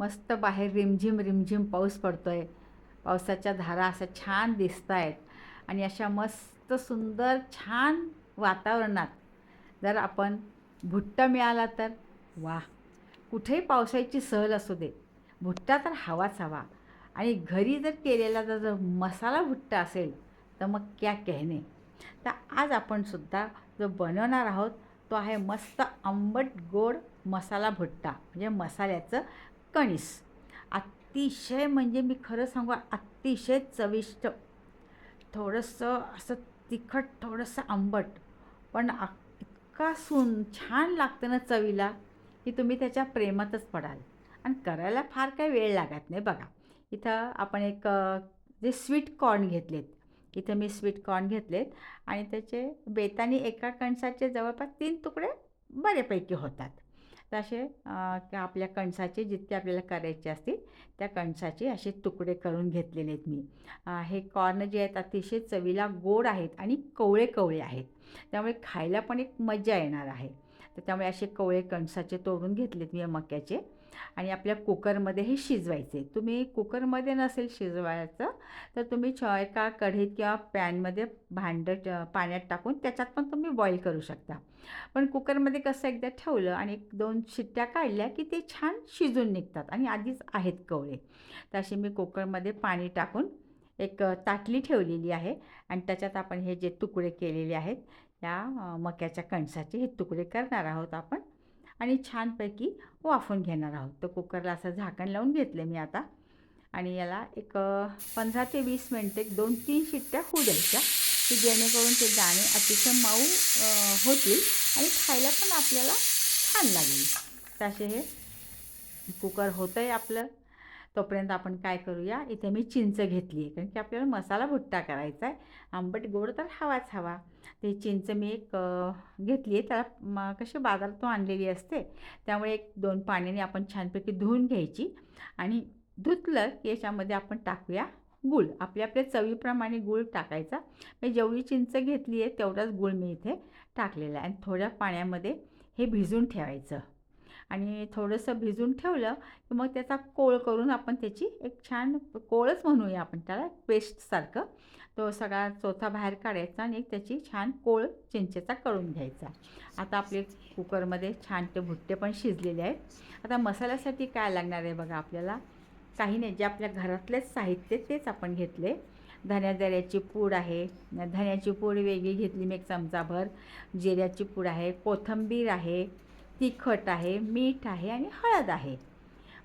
मस्त बाहेर रिमझिम रिमझिम पाऊस पडतो आहे पावसाच्या धारा अशा छान दिसत आहेत आणि अशा मस्त सुंदर छान वातावरणात जर आपण भुट्टा मिळाला तर वा कुठेही पावसाची सहल असू दे. भुट्टा तर हवाच हवा. आणि घरी जर केलेला जर जर मसाला भुट्टा असेल तर मग क्या कहने? तर आज आपण सुद्धा जो बनवणार आहोत तो आहे मस्त आंबट गोड मसाला भुट्टा. म्हणजे मसाल्याचं कणीस. अतिशय म्हणजे मी खरं सांगू अतिशय चविष्ट. थोडंसं असं तिखट थोडंसं आंबट. पण आ- इतका सुन छान लागतं ना चवीला की तुम्ही त्याच्या प्रेमातच पडाल. आणि करायला फार काही वेळ लागत नाही बघा. इथं आपण एक जे स्वीट कॉर्न घेतलेत. इथं मी स्वीट कॉर्न घेतलेत आणि त्याचे बेतानी एका कणसाचे जवळपास तीन तुकडे बऱ्यापैकी होतात. तर असे त्या आपल्या कणसाचे जितके आपल्याला करायचे असतील त्या कणसाचे असे तुकडे करून घेतलेले आहेत मी. हे कॉर्न जे आहेत अतिशय चवीला गोड आहेत आणि कवळे कवळे आहेत. त्यामुळे खायला पण एक मजा येणार आहे. तर त्यामुळे असे कवळे कणसाचे तोडून घेतलेत मी या मक्याचे. आणि आपल्या कुकरमध्ये हे शिजवायचे. तुम्ही कुकरमध्ये नसेल शिजवायचं तर तुम्ही छ एका कढीत किंवा पॅनमध्ये भांडं पाण्यात टाकून त्याच्यात पण तुम्ही बॉईल करू शकता. पण कुकरमध्ये कसं एकदा ठेवलं आणि एक दोन शिट्ट्या काढल्या की ते छान शिजून निघतात आणि आधीच आहेत कवळे. तर असे मी कुकरमध्ये पाणी टाकून एक ताटली ठेवलेली आहे आणि त्याच्यात आपण हे जे तुकडे केलेले आहेत या मक्याच्या कणसाचे हे तुकडे करणार आहोत आपण. आणि छानपैकी वाफून घेणार आहोत. तर कुकरला असं झाकण लावून घेतले मी आता. आणि याला एक पंधरा ते वीस मिनटं एक दोन तीन शिट्ट्या होऊ द्यायच्या. की जेणेकरून ते दाणे अतिशय मऊ होतील आणि खायला पण आपल्याला छान लागेल. तसे हे कुकर होतं आहे आपलं. तोपर्यंत आपण काय करूया? इथे मी चिंच घेतली आहे कारण की आपल्याला मसाला भुट्टा करायचा आहे आंबट गोड तर हवाच हवा. ते चिंच मी एक घेतली आहे. त्याला कशी बाजारातून आणलेली असते. त्यामुळे एक दोन पाण्याने आपण छानपैकी धुवून घ्यायची आणि धुतलं की याच्यामध्ये आपण टाकूया गूळ. आपल्या आपल्या चवीप्रमाणे गूळ टाकायचा. मी जेवढी चिंच घेतली आहे तेवढाच गूळ मी इथे टाकलेला आहे. आणि थोड्या पाण्यामध्ये हे भिजून ठेवायचं. आणि थोडंसं भिजून ठेवलं की मग त्याचा कोळ करून आपण त्याची एक छान कोळच म्हणूया आपण त्याला पेस्टसारखं तो सगळा चोथा बाहेर काढायचा आणि एक त्याची छान कोळ चिंचेचा करून घ्यायचा. आता आपले कुकरमध्ये छान ते भुट्टे पण शिजलेले आहेत. आता मसाल्यासाठी काय लागणार आहे बघा आपल्याला? काही नाही जे आपल्या घरातलेच साहित्य तेच आपण घेतले. धन्या दऱ्याची पूड आहे. धन्याची पूड वेगळी घेतली मी एक चमचाभर. जिऱ्याची पूड आहे. कोथिंबीर आहे. तिखट आहे मीठ आहे आणि हळद आहे.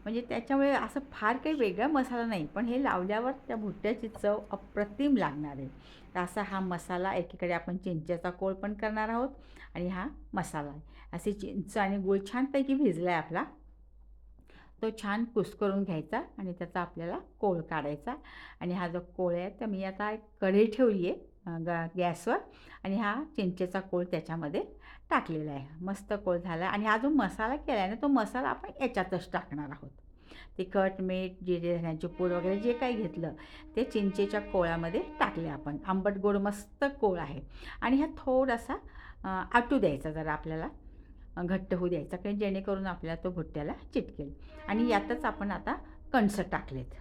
म्हणजे त्याच्यामुळे असं फार काही वेगळा मसाला नाही पण हे लावल्यावर त्या भुट्ट्याची चव अप्रतिम लागणार आहे. तर असा हा मसाला एकीकडे आपण चिंचेचा कोळ पण करणार आहोत आणि हा मसाला आहे. असे चिंच आणि गूळ छानपैकी भिजला आहे आपला. तो छान कुस्करून घ्यायचा आणि त्याचा आपल्याला कोळ काढायचा. आणि हा जो कोळ आहे तर मी आता एक कढई ठेवली आहे गा गॅसवर आणि हा चिंचेचा कोळ त्याच्यामध्ये टाकलेला आहे. मस्त कोळ झाला आणि हा जो मसाला केला आहे ना तो मसाला आपण याच्यातच टाकणार आहोत. तिखट मीठ जिरे धण्याची पूड वगैरे जे काही घेतलं ते चिंचेच्या कोळ्यामध्ये टाकले आपण. आंबट गोड मस्त कोळ आहे. आणि हा थोडासा आटू द्यायचा जरा आपल्याला घट्ट होऊ द्यायचा कारण जेणेकरून आपल्याला तो भुट्ट्याला चिटकेल. आणि यातच आपण आता कणसं टाकलेत.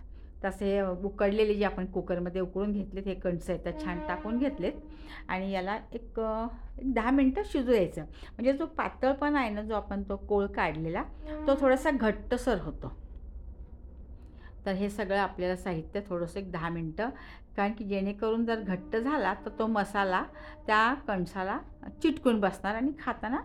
तसे उकडलेले जे आपण कुकरमध्ये उकळून घेतलेत हे कणसं आहेत तर छान टाकून घेतलेत. आणि याला एक एक दहा मिनटं शिजू द्यायचं म्हणजे जो पातळपणा आहे ना जो आपण तो कोळ काढलेला तो थोडासा घट्टसर होतो. तर हे सगळं आपल्याला साहित्य थोडंसं एक दहा मिनटं. कारण की जेणेकरून जर घट्ट झाला तर तो मसाला त्या कणसाला चिटकून बसणार आणि खाताना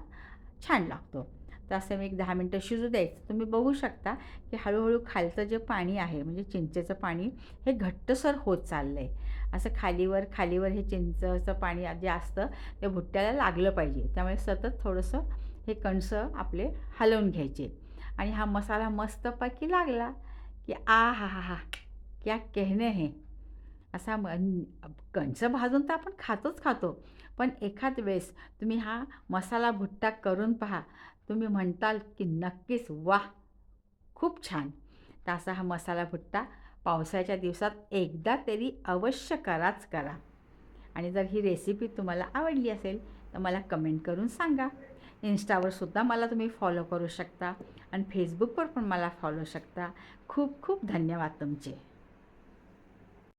छान लागतो. तर असं मी एक दहा मिनटं शिजू द्यायचं. तुम्ही बघू शकता की हळूहळू खालचं जे पाणी आहे म्हणजे चिंचेचं पाणी हे घट्टसर होत चाललं आहे असं खालीवर खालीवर हे चिंचचं पाणी जे असतं ते भुट्ट्याला लागलं पाहिजे. त्यामुळे सतत थोडंसं हे कणस आपले हलवून घ्यायचे. आणि हा मसाला मस्तपैकी लागला की आ हा हा हा क्या कहणे हे? असा म कणस भाजून तर आपण खातोच खातो. पण एखाद वेळेस तुम्ही हा मसाला भुट्टा करून पहा. तुम्ही म्हणताल की नक्कीच वा खूप छान. तर असा हा मसाला भुट्टा पावसाच्या दिवसात एकदा तरी अवश्य कराच करा. आणि जर ही रेसिपी तुम्हाला आवडली असेल तर मला कमेंट करून सांगा. इन्स्टावर सुद्धा मला तुम्ही फॉलो करू शकता आणि फेसबुकवर पण मला फॉलो शकता. खूप खूप धन्यवाद तुमचे.